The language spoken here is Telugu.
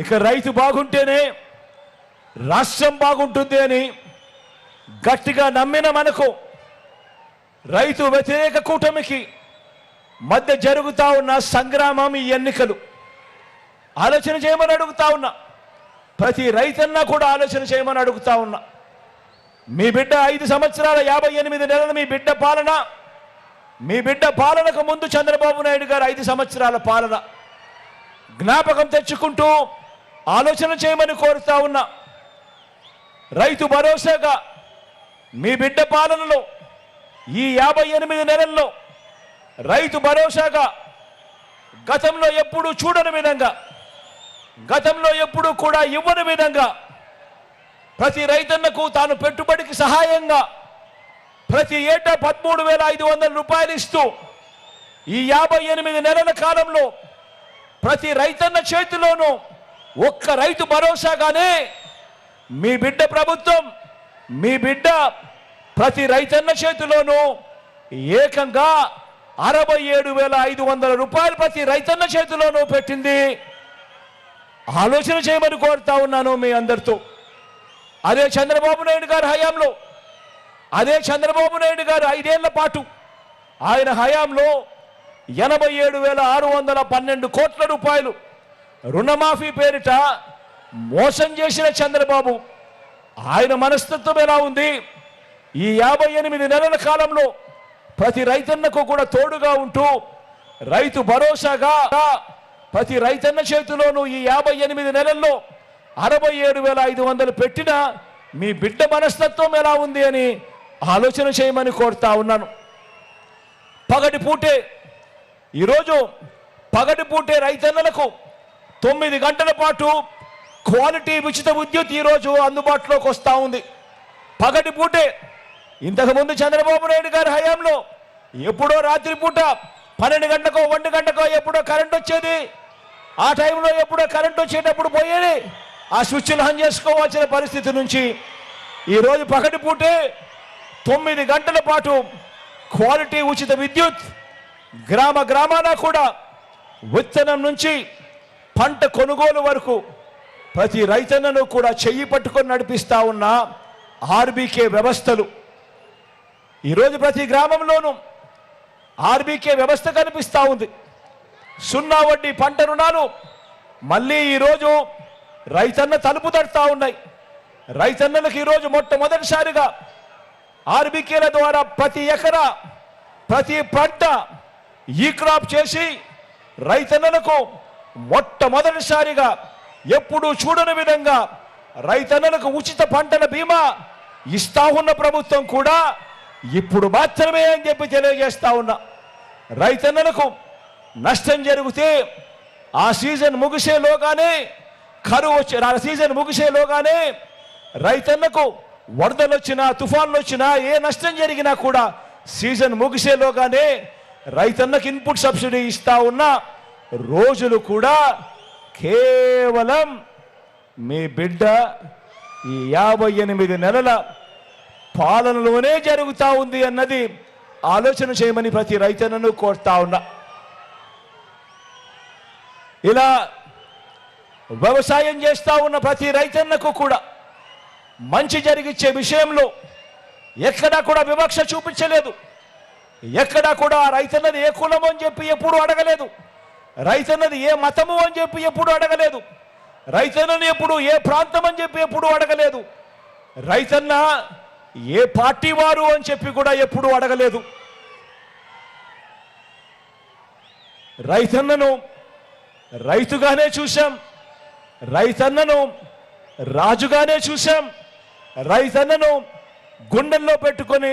ఇక రైతు బాగుంటేనే రాష్ట్రం బాగుంటుంది అని గట్టిగా నమ్మిన మనకు రైతు వ్యతిరేక కూటమికి మధ్య జరుగుతా ఉన్న సంగ్రామం ఈ ఎన్నికలు. ఆలోచన చేయమని అడుగుతా ఉన్నా. ప్రతి రైతన్నా కూడా ఆలోచన చేయమని అడుగుతా ఉన్నా. మీ బిడ్డ ఐదు సంవత్సరాల యాభై ఎనిమిది నెలల మీ బిడ్డ పాలన మీ బిడ్డ పాలనకు ముందు చంద్రబాబు నాయుడు గారు ఐదు సంవత్సరాల పాలన. జ్ఞాపకం తెచ్చుకుంటూ ఆలోచన చేయమని కోరుతా ఉన్నా. రైతు భరోసాగా మీ బిడ్డ పాలనలో ఈ యాభై ఎనిమిది నెలల్లో రైతు భరోసాగా గతంలో ఎప్పుడూ చూడని విధంగా గతంలో ఎప్పుడూ కూడా ఇవ్వని విధంగా ప్రతి రైతన్నకు తాను పెట్టుబడికి సహాయంగా ప్రతి ఏటా పదమూడు వేల ఐదు వందల రూపాయలు ఇస్తూ ఈ యాభై ఎనిమిది నెలల కాలంలో ప్రతి రైతన్న చేతిలోనూ ఒక్క రైతు భరోసాగానే మీ బిడ్డ ప్రభుత్వం మీ బిడ్డ ప్రతి రైతన్న చేతిలోనూ ఏకంగా అరవై ఏడు వేల ఐదు వందల రూపాయలు ప్రతి రైతన్న చేతిలోనూ పెట్టింది. ఆలోచన చేయమని కోరుతా ఉన్నాను మీ అందరితో. అదే చంద్రబాబు నాయుడు గారి హయాంలో అదే చంద్రబాబు నాయుడు గారు ఐదేళ్ళ పాటు ఆయన హయాంలో ఎనభై ఏడు వేల ఆరు వందల పన్నెండు కోట్ల రూపాయలు రుణమాఫీ పేరిట మోసం చేసిన చంద్రబాబు. ఆయన మనస్తత్వం ఎలా ఉంది? ఈ యాభై ఎనిమిది నెలల కాలంలో ప్రతి రైతన్నకు కూడా తోడుగా ఉంటూ రైతు భరోసాగా ప్రతి రైతన్న చేతిలోనూ ఈ యాభై ఎనిమిది నెలల్లో అరవై ఏడు వేల ఐదు వందలు పెట్టిన మీ బిడ్డ మనస్తత్వం ఎలా ఉంది అని ఆలోచన చేయమని కోరుతా ఉన్నాను. పగటి పూటే ఈరోజు పగటి పూటే రైతన్నలకు తొమ్మిది గంటల పాటు క్వాలిటీ ఉచిత విద్యుత్ ఈరోజు అందుబాటులోకి వస్తూ ఉంది. పగటి పూటే ఇంతకుముందు చంద్రబాబు నాయుడు గారి హయాంలో ఎప్పుడో రాత్రిపూట పన్నెండు గంటకో ఒంటి గంటకో ఎప్పుడో కరెంట్ వచ్చేది ఆ టైంలో ఎప్పుడో కరెంట్ వచ్చేటప్పుడు పోయేది ఆ స్విచ్లు ఆన్ చేసుకోవాల్సిన పరిస్థితి నుంచి ఈరోజు పగటి పూటే తొమ్మిది గంటల పాటు క్వాలిటీ ఉచిత విద్యుత్ గ్రామ గ్రామాన కూడా విత్తనం నుంచి పంట కొనుగోలు వరకు ప్రతి రైతన్నను కూడా చెయ్యి పట్టుకొని నడిపిస్తా ఉన్న ఆర్బీకే వ్యవస్థలు. ఈరోజు ప్రతి గ్రామంలోనూ ఆర్బీకే వ్యవస్థ కనిపిస్తూ ఉంది. సున్నా వడ్డీ పంట రుణాలు మళ్ళీ ఈరోజు రైతన్న తలుపు తడుతూ ఉన్నాయి. రైతన్నలకు ఈరోజు మొట్టమొదటిసారిగా ఆర్బీకేల ద్వారా ప్రతి ఎకరా ప్రతి పంట ఈ క్రాప్ చేసి రైతన్నలకు మొట్టమొదటిసారిగా ఎప్పుడూ చూడని విధంగా రైతన్నలకు ఉచిత పంటల బీమా ఇస్తా ఉన్న ప్రభుత్వం కూడా ఇప్పుడు మాత్రమే అని చెప్పి తెలియజేస్తా ఉన్నా. రైతన్నలకు నష్టం జరిగితే ఆ సీజన్ ముగిసేలోగానే కరువు వచ్చి ఆ సీజన్ ముగిసేలోగానే రైతన్నకు వరదలు వచ్చినా తుఫాన్లు వచ్చినా ఏ నష్టం జరిగినా కూడా సీజన్ ముగిసేలోగానే రైతన్నకు ఇన్పుట్ సబ్సిడీ ఇస్తా ఉన్నా. రోజులు కూడా కేవలం మీ బిడ్డ ఈ యాభై ఎనిమిది నెలల పాలనలోనే జరుగుతూ ఉంది అన్నది ఆలోచన చేయమని ప్రతి రైతన్నను కోరుతా ఉన్నా. ఇలా వ్యవసాయం చేస్తూ ఉన్న ప్రతి రైతన్నకు కూడా మంచి జరిగిచ్చే విషయంలో ఎక్కడా కూడా వివక్ష చూపించలేదు. ఎక్కడా కూడా ఆ రైతన్నది ఏ కులము అని చెప్పి ఎప్పుడూ అడగలేదు. రైతన్నది ఏ మతము అని చెప్పి ఎప్పుడు అడగలేదు. రైతన్నని ఎప్పుడు ఏ ప్రాంతం అని చెప్పి ఎప్పుడు అడగలేదు. రైతన్న ఏ పార్టీ వారు అని చెప్పి కూడా ఎప్పుడు అడగలేదు. రైతన్నను రైతుగానే చూశాం. రైతన్నను రాజుగానే చూశాం. రైతన్నను గుండెల్లో పెట్టుకొని